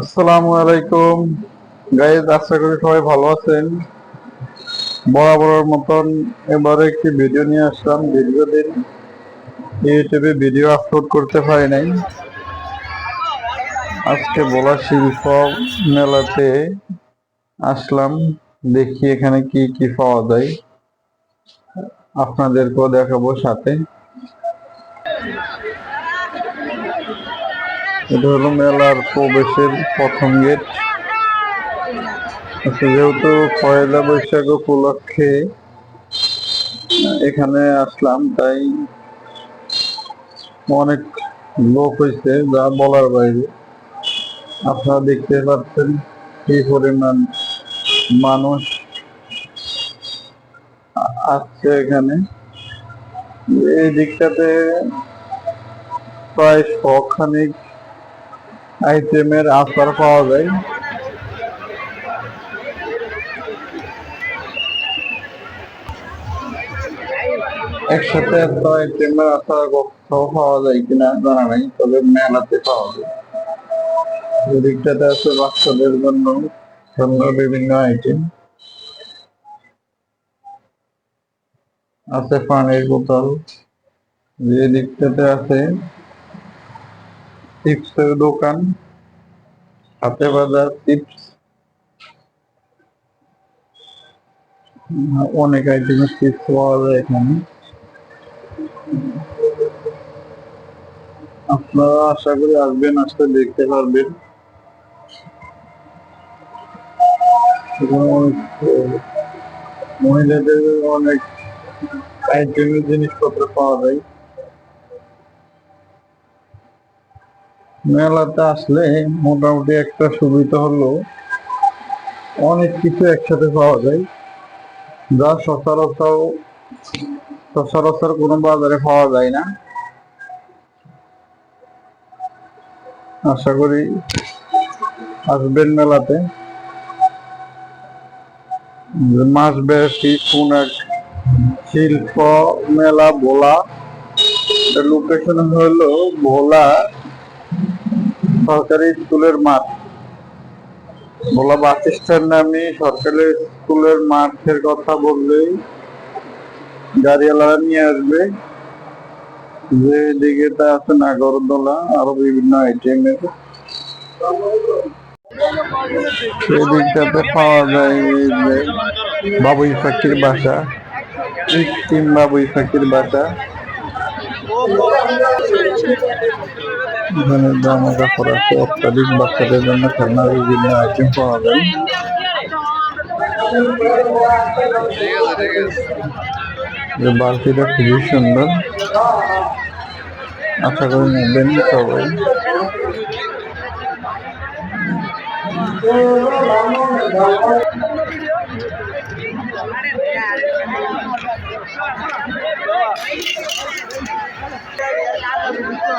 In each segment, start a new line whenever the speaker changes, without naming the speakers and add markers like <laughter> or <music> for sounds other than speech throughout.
আসসালামু আলাইকুম। গাইজ আশা করি সবাই ভালো আছেন। বরাবরের মতন এবারে একটি ভিডিও নিয়ে আসলাম। দীর্ঘদিন ইউটিউবে ভিডিও আপলোড করতে পারি নাই। আজকে বলা শিল্প মেলাতে আসলাম। দেখি এখানে কি কি পাওয়া যায়। আপনাদেরকেও দেখাবো সাথে। এটা হলো মেলার প্রবেশের প্রথম গেট। আচ্ছা যেহেতু পয়লা বৈশাখ উপলক্ষে এখানে আসলাম, তাই অনেক লোক হয়েছে যা বলার বাইরে। আপনারা দেখতে পাচ্ছেন কি পরিমাণ মানুষ আসছে এখানে। এই দিকটাতে প্রায় শখানিক আইটেমের আচার পাওয়া যায়। একসাথে এত আইটেমের আচার কোথাও পাওয়া যায় কিনা জানা নাই, তবে মেলাতে পাওয়া যায়। এদিকটাতে আছে বাচ্চাদের জন্য বিভিন্ন আইটেম। আছে পানির বোতল, যে দিকটাতে আছে চিপসের দোকান হাতে বাজার, চিপস। অনেক আইটেমের চিপস পাওয়া যায় এখানে। আপনারা আশা করি আসবেন আসতে দেখতে পারবেন। মহিলাদের অনেক আইটেমের জিনিসপত্র পাওয়া যায়। মেলাতে আসলে মোটামুটি একটা সুবিধা হলো অনেক কিছু একসাথে পাওয়া যায়। যা সচরাচর সচরাচর কোনো বাজারে পাওয়া যায় না। আশা করি আসবেন মেলাতে। মাস ব্যাপী কোন এক শিল্প, মেলা, ভোলা। লোকেশন হলো ভোলা। সরকারি স্কুলের মাঠ। ভোলা বাস নামে সরকারি স্কুলের মাঠের কথা বললেই গাড়িওয়ালারা নিয়ে আসবে। যে দিকে তা আছে নাগরদোলা, আরও বিভিন্ন আইটেমের। সেই দিকটাতে পাওয়া যায় যে বাবুই পাখির বাসা, কৃত্রিম বাবুই পাখির বাসা। এখানে জামা কাপড় আছে অত্যাধিক বাচ্চাদের জন্য খেলনার বিভিন্ন আইটেম পাওয়া যায় এই বালতিটা খুবই সুন্দর আশা করি নেবেন সবাই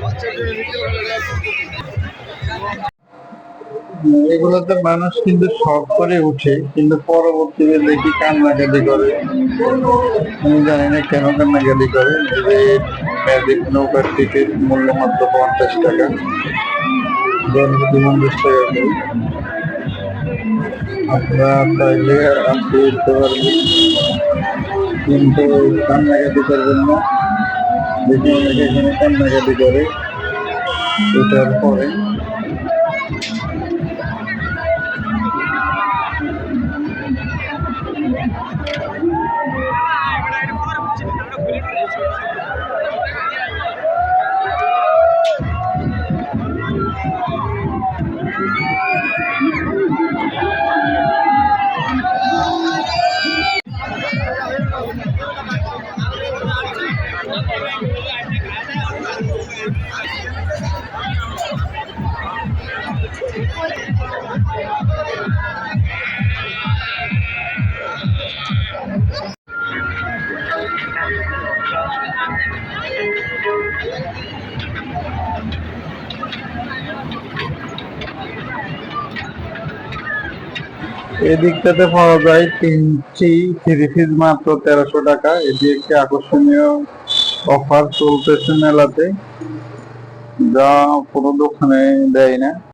বাচ্চাদের এগুলোতে মানুষ কিন্তু শখ করে উঠে, কিন্তু পরবর্তীতে দেখি কান্নাকাটি করে। আমি জানি না কেন কান্নাকাটি করে, যে নৌকার টিকিট মূল্য মাত্র পঞ্চাশ টাকা। জনপ্রতি পঞ্চাশ টাকা করে আপনারা আপনি উঠতে পারবেন। কিন্তু কান্নাকাটি করবেন না। দেখি অনেকে এখানে কান্নাকাটি করে, এটার পরে। Yeah. <laughs> এদিকটাতে পাওয়া যায় তিনটি থ্রি পিস মাত্র তেরোশো টাকা। এটি একটি আকর্ষণীয় অফার চলতেছে মেলাতে। যা কোনো দোকানে দেয় না।